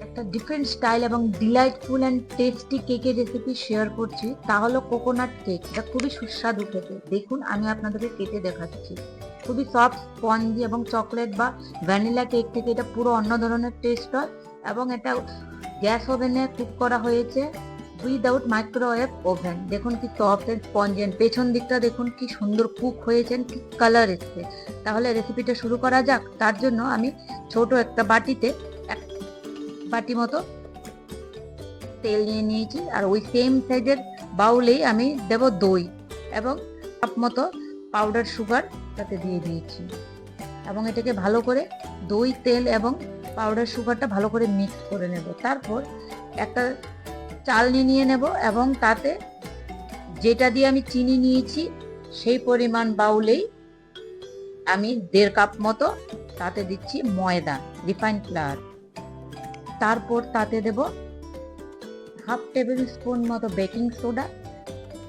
একটা different style এবং delightful and tasty কেকের রেসিপি শেয়ার করছি, তা হলো কোকোনাট কেক এটা খুবই সুস্বাদু খেতে দেখুন, আমি আপনাদেরকে কেটে দেখাচ্ছি। খুবই সফট স্পঞ্জি এবং চকলেট বা ভ্যানিলা কেক থেকে এটা পুরো অন্য ধরনের টেস্ট হয় এবং এটা গ্যাস ওভেনে কুক করা হয়েছে উইদাউট মাইক্রোওয়েভ ওভেন দেখুন কি সফট এন্ড স্পঞ্জেন পেছন দিকটা দেখুন কি সুন্দর কুক হয়েছেন কি কালার এসছে। তাহলে রেসিপিটা শুরু করা যাক। তার জন্য আমি ছোট একটা বাটিতে বাটি মতো তেল নিয়ে নিয়েছি আর ওই সেম সাইজের বাউলেই আমি দেব দই এবং কাপ মতো পাউডার সুগার তাতে দিয়ে দিয়েছি এবং এটাকে ভালো করে দই, তেল এবং পাউডার সুগারটা ভালো করে মিক্স করে নেব। তারপর একটা চালনি নিয়ে নেব এবং তাতে যেটা দিয়ে আমি চিনি নিয়েছি সেই পরিমাণ বাউলেই আমি দেড় কাপ মতো তাতে দিচ্ছি ময়দা রিফাইন ফ্লাওয়ার তারপর তাতে দেব হাফ টেবিল স্পুন মতো baking soda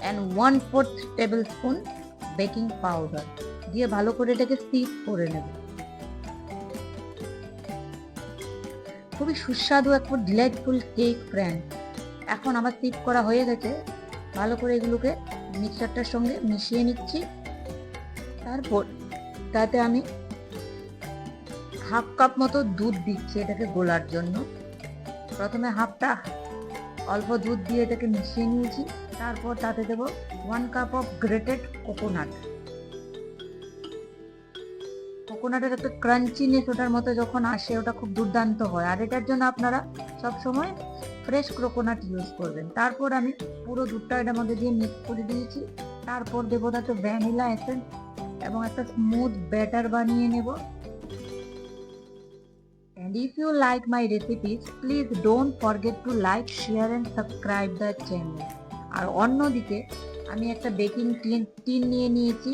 and one fourth tablespoon baking powder দিয়ে ভালো করে এটাকে সিপ করে নেব। খুবই সুস্বাদু একটা ডিলাইটফুল কেক ফ্রেন্ড এখন আমার সিপ করা হয়ে গেছে, ভালো করে এগুলোকে মিক্সারটার সঙ্গে মিশিয়ে নিচ্ছি। তারপর তাতে আমি হাফ কাপ মতো দুধ দিচ্ছি এটাকে গোলার জন্য। প্রথমে হাফটা অল্প দুধ দিয়ে এটাকে মিশিয়ে নিয়েছি। তারপর তাতে দেব one cup of grated coconut কোকোনাটের একটা ক্রাঞ্চিনেস ওটার মতো যখন আসে, ওটা খুব দুর্দান্ত হয়। আর এটার জন্য আপনারা সব সময় ফ্রেশ কোকোনাট ইউজ করবেন। তারপর আমি পুরো দুধটা এটার মধ্যে দিয়ে মিক্স করে দিয়েছি। তারপর দেবো তাতে ভ্যানিলা এসেন্স এবং একটা স্মুথ ব্যাটার বানিয়ে নেব। And if you like my recipes, please don't forget to like, share and subscribe the channel. আর অন্যদিকে আমি একটা বেকিং টিন টিন নিয়ে নিয়েছি।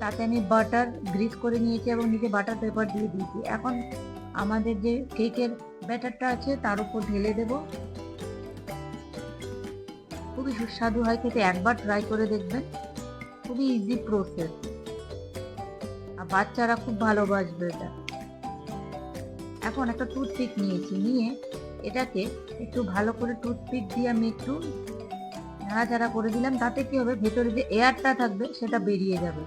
তাতে আমি বাটার গ্রিস করে নিয়েছি এবং নিচে বাটার পেপার দিয়ে দিয়েছি। এখন আমাদের যে কেকের ব্যাটারটা আছে তার উপর ঢেলে দেব। খুবই সুস্বাদু হয় খেতে একবার ট্রাই করে দেখবেন। খুবই ইজি প্রসেস আর বাচ্চারা খুব ভালোবাসবে এটা। এখন একটা টুথপিক নিয়েছি। নিয়ে এটাকে একটু ভালো করে টুথপিক দিয়ে আমি একটু নাড়াচাড়া করে দিলাম। তাতে কি হবে? ভেতরে যে এয়ারটা থাকবে, সেটা বেরিয়ে যাবে।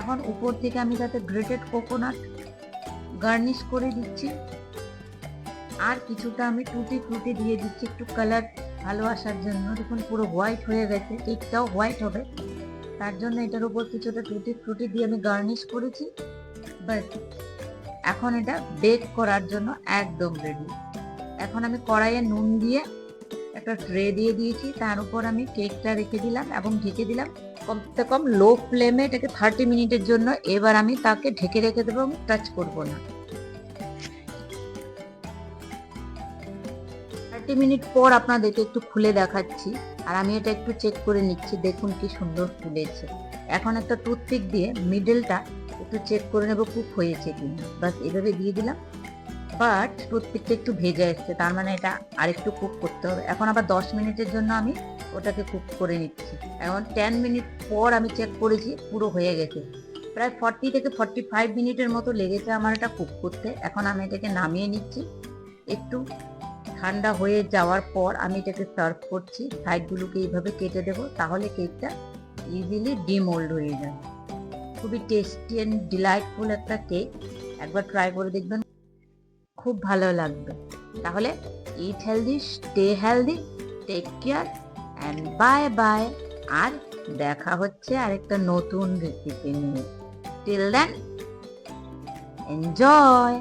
এখন উপর থেকে আমি তাতে গ্রেটেড কোকোনাট গার্নিশ করে দিচ্ছি। আর কিছুটা আমি টুটি ফ্রুটি দিয়ে দিচ্ছি একটু কালার ভালো আসার জন্য। দেখুন পুরো হোয়াইট হয়ে গেছে। কেকটাও হোয়াইট হবে। তার জন্য এটার উপর কিছুটা টুটি ফ্রুটি দিয়ে আমি গার্নিশ করেছি। বাট এখন এটা বেক করার জন্য একদম রেডি এখন আমি কড়াইয়ে নুন দিয়ে একটা ট্রে দিয়ে দিয়েছি, তার উপর আমি কেকটা রেখে দিলাম এবং ঢেকে দিলাম। কমসে কম লো ফ্লেমে এটাকে থার্টি মিনিটের জন্য এবার আমি তাকে ঢেকে রেখে দেবো এবং টাচ করব না। থার্টি মিনিট পর আপনাদেরকে একটু খুলে দেখাচ্ছি, আর আমি এটা একটু চেক করে নিচ্ছি, দেখুন কি সুন্দর ফুলেছে। এখন একটা টুথপিক দিয়ে মিডলটা একটু চেক করে নেব কুক হয়েছে কিনা। বাস এভাবে দিয়ে দিলাম। বাট টুথপিকটা একটু ভেজে এসছে তার মানে এটা আরেকটু কুক করতে হবে। এখন আবার দশ মিনিটের জন্য আমি ওটাকে কুক করে নিচ্ছি। এখন টেন মিনিট পর আমি চেক করেছি, পুরো হয়ে গেছে। প্রায় ফর্টি থেকে ফর্টি ফাইভ মিনিটের মতো লেগেছে আমার এটা কুক করতে। এখন আমি এটাকে নামিয়ে নিচ্ছি। একটু ঠান্ডা হয়ে যাওয়ার পর আমি এটাকে সার্ভ করছি। সাইডগুলোকে এইভাবে কেটে দেবো, তাহলে কেকটা ইজিলি ডিমোল্ড হয়ে যায় খুবই টেস্টি অ্যান্ড ডিলাইটফুল একটা কেক একবার ট্রাই করে দেখবেন, খুব ভালো লাগবে। তাহলে eat healthy stay healthy take care and bye bye আর দেখা হচ্ছে আরেকটা নতুন রেসিপি নিয়ে। Till then enjoy